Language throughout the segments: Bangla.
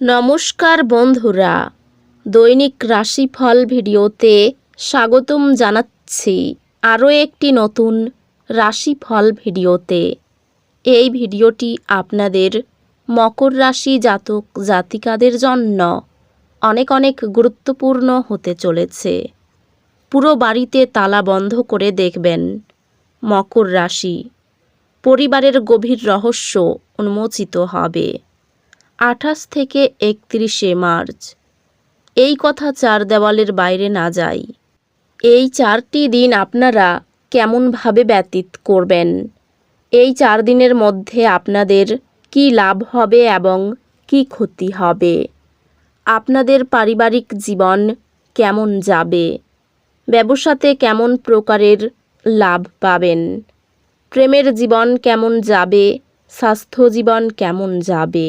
নমস্কার বন্ধুরা। দৈনিক রাশিফল ভিডিওতে স্বাগতম জানাচ্ছি আরও একটি নতুন রাশিফল ভিডিওতে। এই ভিডিওটি আপনাদের মকর রাশি জাতক জাতিকাদের জন্য অনেক অনেক গুরুত্বপূর্ণ হতে চলেছে। পুরো বাড়িতে তালা বন্ধ করে দেখবেন মকর রাশি। পরিবারের গভীর রহস্য উন্মোচিত হবে। আঠাশ থেকে একত্রিশে মার্চ। এই কথা চার দেওয়ালের বাইরে না যাই। এই চারটি দিন আপনারা কেমনভাবে ব্যতীত করবেন? এই চার দিনের মধ্যে আপনাদের কি লাভ হবে এবং কি ক্ষতি হবে? আপনাদের পারিবারিক জীবন কেমন যাবে? ব্যবসাতে কেমন প্রকারের লাভ পাবেন? প্রেমের জীবন কেমন যাবে? স্বাস্থ্য জীবন কেমন যাবে?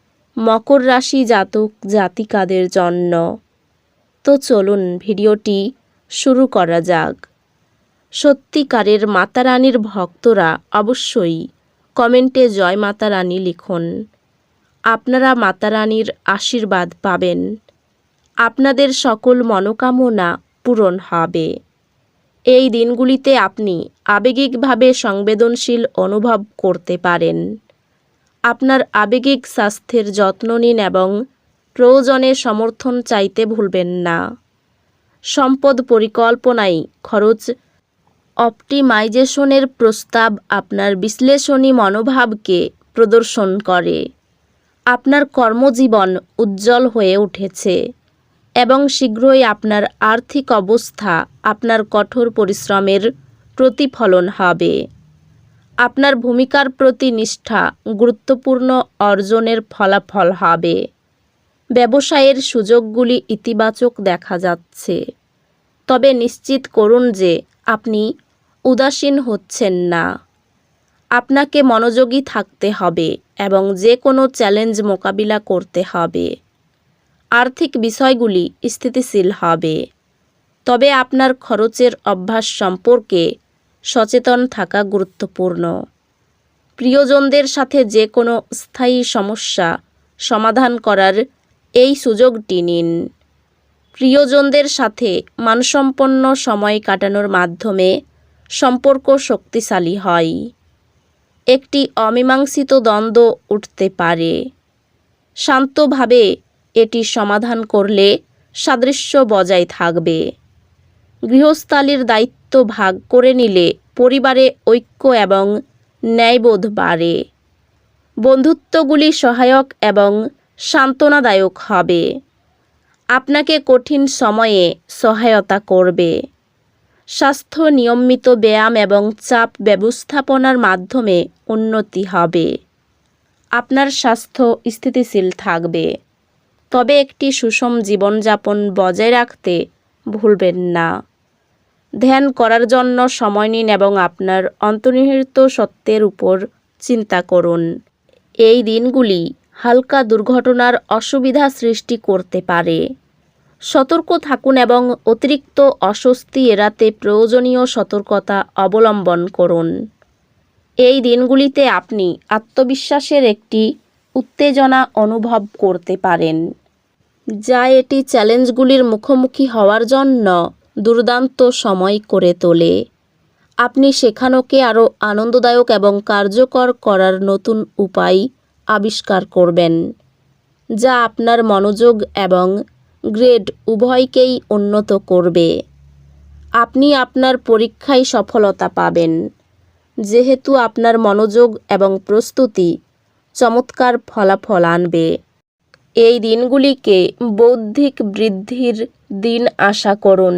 মকর রাশি জাতক জাতিকাদের জন্য। তো চলুন ভিডিওটি শুরু করা যাক। সত্যিকারের মাতারানীর ভক্তরা অবশ্যই কমেন্টে জয় মাতারানী লিখুন। আপনারা মাতারানীর আশীর্বাদ পাবেন। আপনাদের সকল মনোকামনা পূরণ হবে। এই দিনগুলিতে আপনি আবেগিকভাবে সংবেদনশীল অনুভব করতে পারেন। আপনার আবেগিক স্বাস্থ্যের যত্ন নিন এবং প্রয়োজনে সমর্থন চাইতে ভুলবেন না। সম্পদ পরিকল্পনায় খরচ অপটিমাইজেশনের প্রস্তাব আপনার বিশ্লেষণী মনোভাবকে প্রদর্শন করে। আপনার কর্মজীবন উজ্জ্বল হয়ে উঠেছে এবং শীঘ্রই আপনার আর্থিক অবস্থা আপনার কঠোর পরিশ্রমের প্রতিফলন হবে। আপনার ভূমিকার প্রতি নিষ্ঠা গুরুত্বপূর্ণ অর্জনের ফলাফল হবে। ব্যবসায়ের সুযোগগুলি ইতিবাচক দেখা যাচ্ছে। তবে নিশ্চিত করুন যে আপনি উদাসীন হচ্ছেন না। আপনাকে মনোযোগী থাকতে হবে এবং যে কোনো চ্যালেঞ্জ মোকাবিলা করতে হবে। আর্থিক বিষয়গুলি স্থিতিশীল হবে। তবে আপনার খরচের অভ্যাস সম্পর্কে সচেতন থাকা গুরুত্বপূর্ণ। প্রিয়জনদের সাথে যে কোনো স্থায়ী সমস্যা সমাধান করার এই সুযোগটি নিন। প্রিয়জনদের সাথে মানসম্পন্ন সময় কাটানোর মাধ্যমে সম্পর্ক শক্তিশালী হয়। একটি অমীমাংসিত দ্বন্দ্ব উঠতে পারে। শান্তভাবে এটি সমাধান করলে সাদৃশ্য বজায় থাকবে। গৃহস্থালির দায়িত্ব ভাগ করে নিলে পরিবারে ঐক্য এবং ন্যায়বোধ বাড়ে। বন্ধুত্বগুলি সহায়ক এবং সান্ত্বনাদায়ক হবে। আপনাকে কঠিন সময়ে সহায়তা করবে। স্বাস্থ্য নিয়মিত ব্যায়াম এবং চাপ ব্যবস্থাপনার মাধ্যমে উন্নতি হবে। আপনার স্বাস্থ্য স্থিতিশীল থাকবে। তবে একটি সুষম জীবনযাপন বজায় রাখতে ভুলবেন না। ধ্যান করার জন্য সময় নিন এবং আপনার অন্তর্নিহিত সত্যের উপর চিন্তা করুন। এই দিনগুলি হালকা দুর্ঘটনার অসুবিধা সৃষ্টি করতে পারে। সতর্ক থাকুন এবং অতিরিক্ত অস্বস্তি এড়াতে প্রয়োজনীয় সতর্কতা অবলম্বন করুন। এই দিনগুলিতে আপনি আত্মবিশ্বাসের একটি উত্তেজনা অনুভব করতে পারেন, যা এটি চ্যালেঞ্জগুলির মুখোমুখি হওয়ার জন্য দুর্দান্ত সময় করে তোলে। আপনি শেখানোকে আরও আনন্দদায়ক এবং কার্যকর করার নতুন উপায় আবিষ্কার করবেন, যা আপনার মনোযোগ এবং গ্রেড উভয়কেই উন্নত করবে। আপনি আপনার পরীক্ষায় সফলতা পাবেন। যেহেতু আপনার মনোযোগ এবং প্রস্তুতি চমৎকার ফলাফল আনবে। এই দিনগুলিকে বৌদ্ধিক বৃদ্ধির দিন আশা করুন।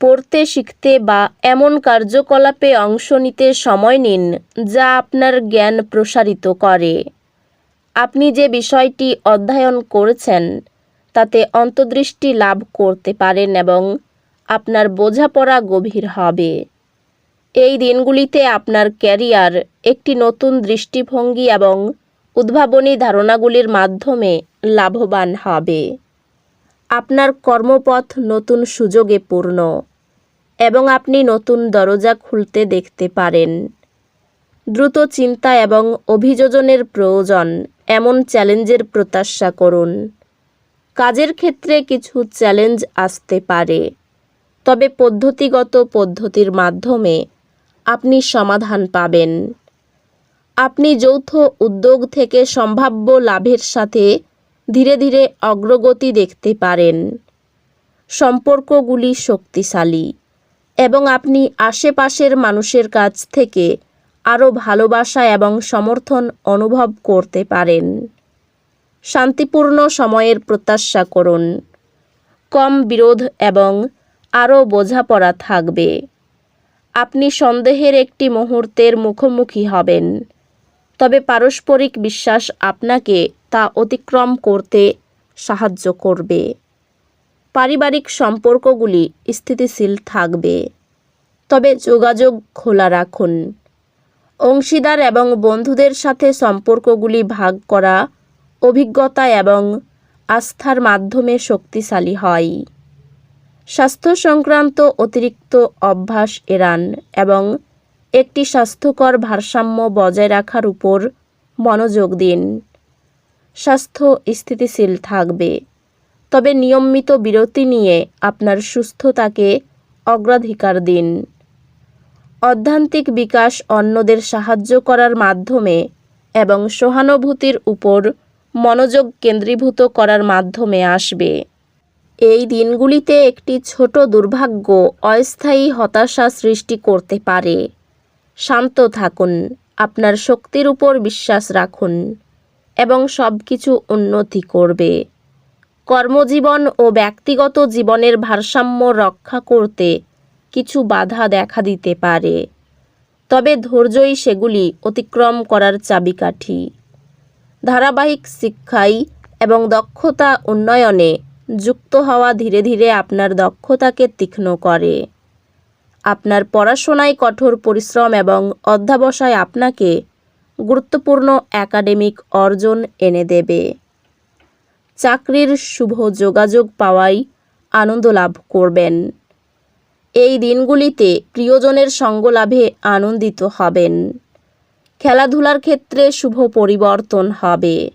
পড়তে, শিখতে বা এমন কার্যকলাপে অংশ নিতে সময় নিন যা আপনার জ্ঞান প্রসারিত করে। আপনি যে বিষয়টি অধ্যয়ন করেছেন, তাতে অন্তর্দৃষ্টি লাভ করতে পারেন এবং আপনার বোঝাপড়া গভীর হবে। এই দিনগুলিতে আপনার ক্যারিয়ার একটি নতুন দৃষ্টিভঙ্গি এবং উদ্ভাবনী ধারণাগুলির মাধ্যমে লাভবান হবে। আপনার কর্মপথ নতুন সুযোগে পূর্ণ এবং আপনি নতুন দরজা খুলতে দেখতে পারেন। দ্রুত চিন্তা এবং অভিযোজনের প্রয়োজন, এমন চ্যালেঞ্জের প্রত্যাশা করুন। কাজের ক্ষেত্রে কিছু চ্যালেঞ্জ আসতে পারে, তবে পদ্ধতিগত পদ্ধতির মাধ্যমে আপনি সমাধান পাবেন। আপনি যৌথ উদ্যোগ থেকে সম্ভাব্য লাভের সাথে ধীরে ধীরে অগ্রগতি দেখতে পারেন। সম্পর্কগুলি শক্তিশালী এবং আপনি আশেপাশের মানুষের কাছ থেকে আরও ভালোবাসা এবং সমর্থন অনুভব করতে পারেন। শান্তিপূর্ণ সময়ের প্রত্যাশা করুন। কম বিরোধ এবং আরও বোঝাপড়া থাকবে। আপনি সন্দেহের একটি মুহূর্তের মুখোমুখি হবেন। তবে পারস্পরিক বিশ্বাস আপনাকে তা অতিক্রম করতে সাহায্য করবে। পারিবারিক সম্পর্কগুলি স্থিতিশীল থাকবে। তবে যোগাযোগ খোলা রাখুন। অংশীদার এবং বন্ধুদের সাথে সম্পর্কগুলি ভাগ করা অভিজ্ঞতা এবং আস্থার মাধ্যমে শক্তিশালী হয়। স্বাস্থ্য সংক্রান্ত অতিরিক্ত অভ্যাস এড়ান এবং একটি স্বাস্থ্যকর ভারসাম্য বজায় রাখার উপর মনোযোগ দিন। স্বাস্থ্য স্থিতিশীল থাকবে। তবে নিয়মিত বিরতি নিয়ে আপনার সুস্থতাকে অগ্রাধিকার দিন। অধ্যান্তিক বিকাশ অন্যদের সাহায্য করার মাধ্যমে এবং সহানুভূতির উপর মনোযোগ কেন্দ্রীভূত করার মাধ্যমে আসবে। এই দিনগুলিতে একটি ছোট দুর্ভাগ্য অস্থায়ী হতাশা সৃষ্টি করতে পারে। শান্ত থাকুন, আপনার শক্তির উপর বিশ্বাস রাখুন এবং সব কিছু উন্নতি করবে। কর্মজীবন ও ব্যক্তিগত জীবনের ভারসাম্য রক্ষা করতে কিছু বাধা দেখা দিতে পারে, তবে ধৈর্যই সেগুলি অতিক্রম করার চাবিকাঠি। ধারাবাহিক শিক্ষাই এবং দক্ষতা উন্নয়নে যুক্ত হওয়া ধীরে ধীরে আপনার দক্ষতাকে তীক্ষ্ণ করে। আপনার পড়াশোনায় কঠোর পরিশ্রম এবং অধ্যাবসায় আপনাকে গুরুত্বপূর্ণ একাডেমিক অর্জন এনে দেবে। চাকরির শুভ যোগাযোগ পাওয়ায় আনন্দ লাভ করবেন। এই দিনগুলিতে প্রিয়জনের সঙ্গ লাভে আনন্দিত হবেন। খেলাধুলার ক্ষেত্রে শুভ পরিবর্তন হবে।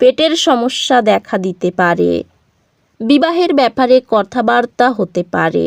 পেটের সমস্যা দেখা দিতে পারে। বিবাহের ব্যাপারে কথাবার্তা হতে পারে।